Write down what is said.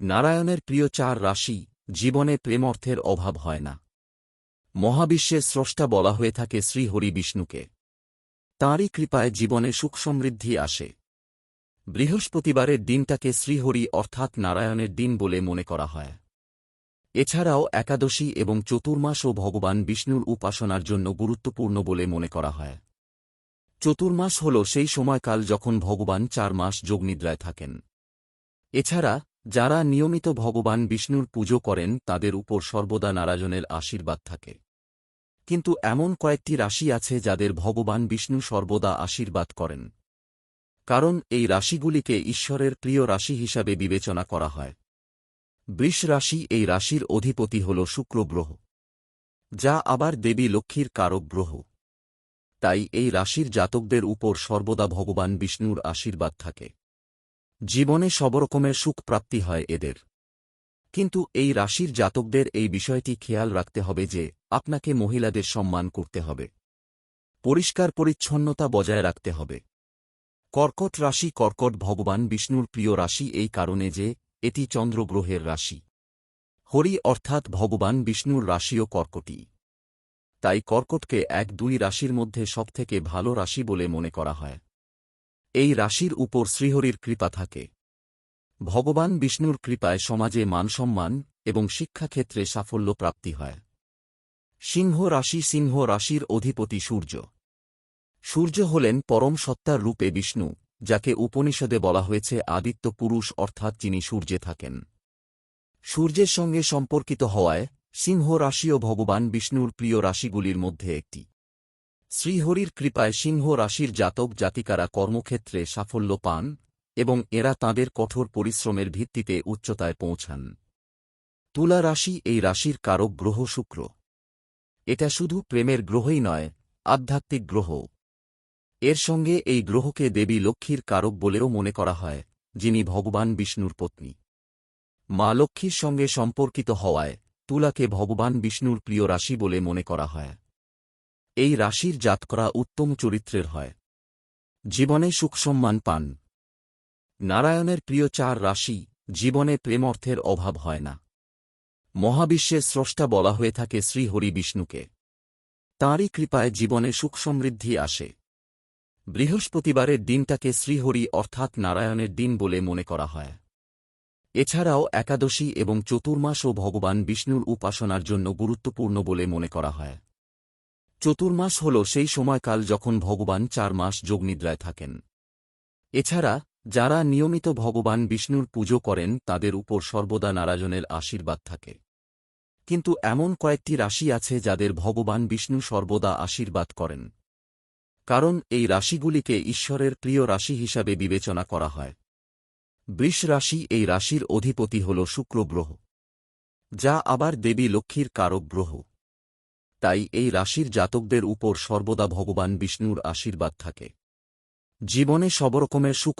নারায়ণের প্রিয় চার রাশি, জীবনে প্রেমর্থের অভাব হয় না। মহাবিশ্বের স্রষ্টা বলা হয়ে থাকে শ্রীহরি বিষ্ণুকে। তাঁরই কৃপায় জীবনে সুখ সমৃদ্ধি আসে। বৃহস্পতিবারের দিনটাকে শ্রীহরি অর্থাৎ নারায়ণের দিন বলে মনে করা হয়। এছাড়াও একাদশী এবং চতুর্মাসও ভগবান বিষ্ণুর উপাসনার জন্য গুরুত্বপূর্ণ বলে মনে করা হয়। চতুর্মাস হল সেই সময়কাল যখন ভগবান চার মাস যোগনিদ্রায় থাকেন। এছাড়া যারা নিয়মিত ভগবান বিষ্ণুর পুজো করেন, তাদের উপর সর্বদা নারায়ণের আশীর্বাদ থাকে। কিন্তু এমন কয়েকটি রাশি আছে যাদের ভগবান বিষ্ণু সর্বদা আশীর্বাদ করেন। কারণ এই রাশিগুলিকে ঈশ্বরের প্রিয় রাশি হিসাবে বিবেচনা করা হয়। বৃষ রাশি এই রাশির অধিপতি হল শুক্র গ্রহ, যা আবার দেবী লক্ষ্মীর কারক গ্রহ। তাই এই রাশির জাতকদের উপর সর্বদা ভগবান বিষ্ণুর আশীর্বাদ থাকে। জীবনে সবরকমের সুখ প্রাপ্তি হয় এদের। কিন্তু এই রাশির জাতকদের এই বিষয়টি খেয়াল রাখতে হবে যে আপনাকে মহিলাদের সম্মান করতে হবে। পরিষ্কার পরিচ্ছন্নতা বজায় রাখতে হবে। কর্কট রাশি কর্কট ভগবান বিষ্ণুর প্রিয় রাশি এই কারণে যে এটি চন্দ্রগ্রহের রাশি। হরি অর্থাৎ ভগবান বিষ্ণুর রাশিও কর্কটী। তাই কর্কটকে এক দুই রাশির মধ্যে সবথেকে ভালো রাশি বলে মনে করা হয়। এই রাশির উপর শ্রীহরির কৃপা থাকে। ভগবান বিষ্ণুর কৃপায় সমাজে মানসম্মান এবং শিক্ষাক্ষেত্রে সাফল্য প্রাপ্তি হয়। সিংহ রাশি সিংহ রাশির অধিপতি সূর্য। সূর্য হলেন পরম সত্তার রূপে বিষ্ণু, যাকে উপনিষদে বলা হয়েছে আদিত্য পুরুষ অর্থাৎ যিনি সূর্যে থাকেন। সূর্যের সঙ্গে সম্পর্কিত হওয়ায় সিংহ রাশিও ভগবান বিষ্ণুর প্রিয় রাশিগুলির মধ্যে একটি। শ্রীহরির কৃপায় সিংহ রাশির জাতক জাতিকারা কর্মক্ষেত্রে সাফল্য পান এবং এরা তাঁদের কঠোর পরিশ্রমের ভিত্তিতে উচ্চতায় পৌঁছান। তুলা রাশি এই রাশির কারক গ্রহ শুক্র। এটা শুধু প্রেমের গ্রহই নয়, আধ্যাত্মিক গ্রহ। এর সঙ্গে এই গ্রহকে দেবী লক্ষ্মীর কারক বলেও মনে করা হয়, যিনি ভগবান বিষ্ণুর পত্নী। মা লক্ষ্মীর সঙ্গে সম্পর্কিত হওয়ায় তুলাকে ভগবান বিষ্ণুর প্রিয় রাশি বলে মনে করা হয়। এই রাশির জাতকরা উত্তম চরিত্রের হয়। জীবনে সুখসম্মান পান। নারায়ণের প্রিয় চার রাশি, জীবনে প্রেমর্থের অভাব হয় না। মহাবিশ্বের স্রষ্টা বলা হয়ে থাকে শ্রীহরি বিষ্ণুকে। তাঁরই কৃপায় জীবনে সুখ সমৃদ্ধি আসে। বৃহস্পতিবারের দিনটাকে শ্রীহরি অর্থাৎ নারায়ণের দিন বলে মনে করা হয়। এছাড়াও একাদশী এবং চতুর্মাসও ভগবান বিষ্ণুর উপাসনার জন্য গুরুত্বপূর্ণ বলে মনে করা হয়। চতুর্মাস হল সেই সময়কাল যখন ভগবান চার মাস যোগনিদ্রায় থাকেন। এছাড়া, যারা নিয়মিত ভগবান বিষ্ণুর পুজো করেন, তাদের উপর সর্বদা নারায়ণের আশীর্বাদ থাকে। কিন্তু এমন কয়েকটি রাশি আছে যাদের ভগবান বিষ্ণু সর্বদা আশীর্বাদ করেন। কারণ এই রাশিগুলিকে ঈশ্বরের প্রিয় রাশি হিসাবে বিবেচনা করা হয়। বৃষ রাশি এই রাশির অধিপতি হল শুক্র গ্রহ, যা আবার দেবী লক্ষ্মীর কারক গ্রহ। তাই এই রাশির জাতকদের উপর সর্বদা ভগবান বিষ্ণুর আশীর্বাদ থাকে। জীবনে সবরকমের সুখ